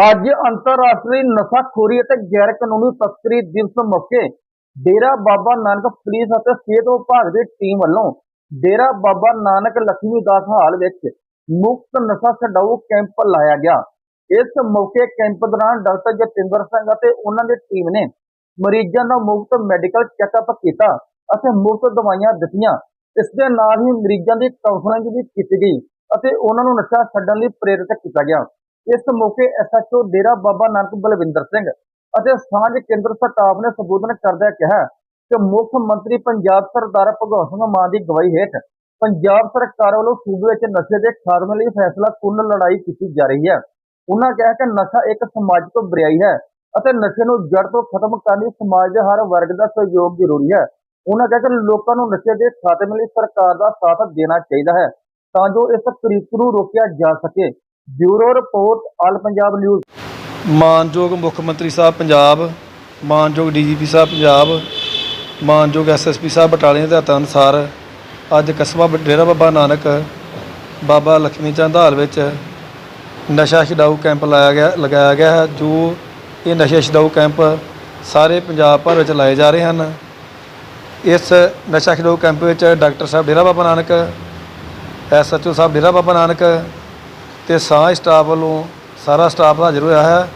ਅੱਜ ਅੰਤਰਰਾਸ਼ਟਰੀ ਨਸ਼ਾਖੋਰੀ ਅਤੇ ਗੈਰ ਕਾਨੂੰਨੀ ਤਸਕਰੀ ਦਿਵਸ ਮੌਕੇ ਡੇਰਾ ਬਾਬਾ ਨਾਨਕ ਪੁਲਿਸ ਅਤੇ ਸਿਹਤ ਵਿਭਾਗ ਦੀ ਟੀਮ ਵੱਲੋਂ ਡੇਰਾ ਬਾਬਾ ਨਾਨਕ ਲక్ష్ਮੀ ਦਾਸ ਹਾਲ ਵਿੱਚ ਮੁਫਤ ਨਸ਼ਾ ਛਡਾਊ ਕੈਂਪ ਲਾਇਆ ਗਿਆ। ਇਸ ਮੌਕੇ ਕੈਂਪ ਦੌਰਾਨ ਡਾਕਟਰ ਜਤਿੰਦਰ ਸਿੰਘ ਅਤੇ ਉਹਨਾਂ ਦੀ ਟੀਮ ਨੇ ਮਰੀਜ਼ਾਂ ਦਾ ਮੁਫਤ ਮੈਡੀਕਲ ਚੈੱਕਅਪ ਕੀਤਾ ਅਤੇ ਮੁਫਤ ਦਵਾਈਆਂ ਦਿੱਤੀਆਂ। ਇਸ ਦੇ ਨਾਲ ਹੀ ਮਰੀਜ਼ਾਂ ਦੀ ਕਾਉਂਸਲਿੰਗ ਵੀ ਕੀਤੀ ਗਈ ਅਤੇ ਉਹਨਾਂ ਨੂੰ ਨਸ਼ਾ ਛੱਡਣ ਲਈ ਪ੍ਰੇਰਿਤ ਕੀਤਾ ਗਿਆ। ਇਸ ਮੌਕੇ ਐਸਐਚਓ ਡੇਰਾ ਬਾਬਾ ਨਾਨਕ ਬਲਵਿੰਦਰ ਸਿੰਘ ਅਤੇ ਸਾਂਝ ਕੇਂਦਰ ਸਟਾਫ ਨੇ ਸੰਬੋਧਨ ਕਰਦਿਆਂ ਕਿਹਾ ਕਿ ਮੁੱਖ ਮੰਤਰੀ ਪੰਜਾਬ ਸਰਦਾਰ ਭਗਵੰਤ ਸਿੰਘ ਮਾਨ ਦੀ ਅਗਵਾਈ ਹੇਠ ਪੰਜਾਬ ਸਰਕਾਰ ਵੱਲੋਂ ਸੂਬੇ ਵਿੱਚ ਨਸ਼ੇ ਦੇ ਖਾਤਮੇ ਲਈ ਫੈਸਲਾ ਕੁੰਨ ਲੜਾਈ ਕੀਤੀ ਜਾ ਰਹੀ ਹੈ। ਉਹਨਾਂ ਕਿਹਾ ਕਿ ਨਸ਼ਾ ਇੱਕ ਸਮਾਜਿਕ ਬੁਰਾਈ ਹੈ ਅਤੇ ਨਸ਼ੇ ਨੂੰ ਜੜ ਤੋਂ ਖਤਮ ਕਰਨ ਲਈ ਸਮਾਜ ਦੇ ਹਰ ਵਰਗ ਦਾ ਸਹਿਯੋਗ ਜ਼ਰੂਰੀ ਹੈ। ਉਹਨਾਂ ਕਿਹਾ ਕਿ ਲੋਕਾਂ ਨੂੰ ਨਸ਼ੇ ਦੇ ਖਾਤਮੇ ਲਈ ਸਰਕਾਰ ਦਾ ਸਾਥ ਦੇਣਾ ਚਾਹੀਦਾ ਹੈ ਤਾਂ ਜੋ ਇਸ ਤਰੀਕ ਨੂੰ ਰੋਕਿਆ ਜਾ ਸਕੇ। Bureau report, all Punjab news. ਮਾਨਯੋਗ ਮੁੱਖ ਮੰਤਰੀ ਸਾਹਿਬ ਪੰਜਾਬ, ਮਾਨਯੋਗ ਡੀਜੀਪੀ ਸਾਹਿਬ ਪੰਜਾਬ, ਮਾਨਯੋਗ ਐਸਐਸਪੀ ਸਾਹਿਬ ਬਟਾਲੇ ਦੇ ਹਦਾਇਤਾਂ ਅਨੁਸਾਰ ਅੱਜ ਕਸਬਾ ਬ- ਡੇਰਾ ਬਾਬਾ ਨਾਨਕ, ਬਾਬਾ ਲక్ష్ਮੀ ਚੰਦ ਹਾਲ ਵਿੱਚ ਨਸ਼ਾ ਛਡਾਊ ਕੈਂਪ ਲਾਇਆ ਗਿਆ, ਲਗਾਇਆ ਗਿਆ ਹੈ, ਜੋ ਇਹ ਨਸ਼ਾ ਛਡਾਊ ਕੈਂਪ ਸਾਰੇ ਪੰਜਾਬ ਭਰ ਵਿੱਚ ਲਾਏ ਜਾ ਰਹੇ ਹਨ। ਇਸ ਨਸ਼ਾ ਛਡਾਊ ਕੈਂਪ ਵਿੱਚ ਡਾਕਟਰ ਸਾਹਿਬ ਡੇਰਾ ਬਾਬਾ ਨਾਨਕ ਐਸਐਚਓ ਸਾਹਿਬ ਡੇਰਾ ਬਾਬਾ ਨਾਨਕ ਤੇ ਸਾਹ ਸਟਾਫ ਵੱਲੋਂ ਸਾਰਾ ਸਟਾਫ ਹਾਜ਼ਰ ਹੋਇਆ ਹੈ।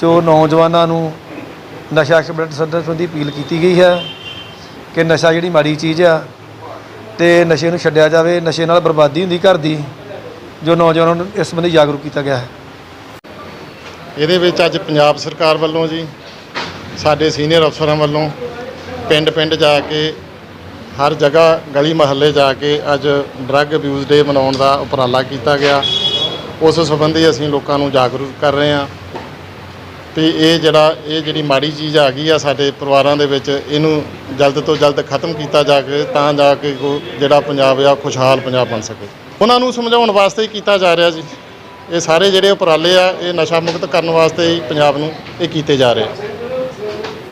ਜੋ ਨੌਜਵਾਨਾਂ ਨੂੰ ਨਸ਼ਾ ਸੱਦਣ ਸੰਬੰਧੀ ਅਪੀਲ ਕੀਤੀ ਗਈ ਹੈ ਕਿ ਨਸ਼ਾ ਜਿਹੜੀ ਮਾੜੀ ਚੀਜ਼ ਆ ਤੇ ਨਸ਼ੇ ਨੂੰ ਛੱਡਿਆ ਜਾਵੇ, ਨਸ਼ੇ ਨਾਲ ਬਰਬਾਦੀ ਹੁੰਦੀ ਘਰ ਦੀ, ਜੋ ਨੌਜਵਾਨਾਂ ਨੂੰ ਇਸ ਸੰਬੰਧੀ ਜਾਗਰੂਕ ਕੀਤਾ ਗਿਆ ਹੈ। ਇਹਦੇ ਵਿੱਚ ਅੱਜ ਪੰਜਾਬ ਸਰਕਾਰ ਵੱਲੋਂ ਜੀ, ਸਾਡੇ ਸੀਨੀਅਰ ਅਫਸਰਾਂ ਵੱਲੋਂ ਪਿੰਡ ਪਿੰਡ ਜਾ ਕੇ, ਹਰ ਜਗ੍ਹਾ ਗਲੀ ਮਹੱਲੇ ਜਾ ਕੇ ਅੱਜ ਡਰੱਗ ਅਬਿਊਜ਼ ਡੇ ਮਨਾਉਣ ਦਾ ਉਪਰਾਲਾ ਕੀਤਾ ਗਿਆ। ਉਸ ਸੰਬੰਧੀ ਅਸੀਂ ਲੋਕਾਂ ਨੂੰ ਜਾਗਰੂਕ ਕਰ ਰਹੇ ਹਾਂ ਵੀ ਇਹ ਜਿਹੜਾ, ਇਹ ਜਿਹੜੀ ਮਾੜੀ ਚੀਜ਼ ਆ ਗਈ ਆ ਸਾਡੇ ਪਰਿਵਾਰਾਂ ਦੇ ਵਿੱਚ, ਇਹਨੂੰ ਜਲਦ ਤੋਂ ਜਲਦ ਖਤਮ ਕੀਤਾ ਜਾ ਕੇ ਤਾਂ ਜਾ ਕੇ ਕੋ ਜਿਹੜਾ ਪੰਜਾਬ ਆ, ਖੁਸ਼ਹਾਲ ਪੰਜਾਬ ਬਣ ਸਕੇ। ਉਹਨਾਂ ਨੂੰ ਸਮਝਾਉਣ ਵਾਸਤੇ ਹੀ ਕੀਤਾ ਜਾ ਰਿਹਾ ਜੀ। ਇਹ ਸਾਰੇ ਜਿਹੜੇ ਉਪਰਾਲੇ ਆ, ਇਹ ਨਸ਼ਾ ਮੁਕਤ ਕਰਨ ਵਾਸਤੇ ਹੀ ਪੰਜਾਬ ਨੂੰ ਇਹ ਕੀਤੇ ਜਾ ਰਹੇ ਆ।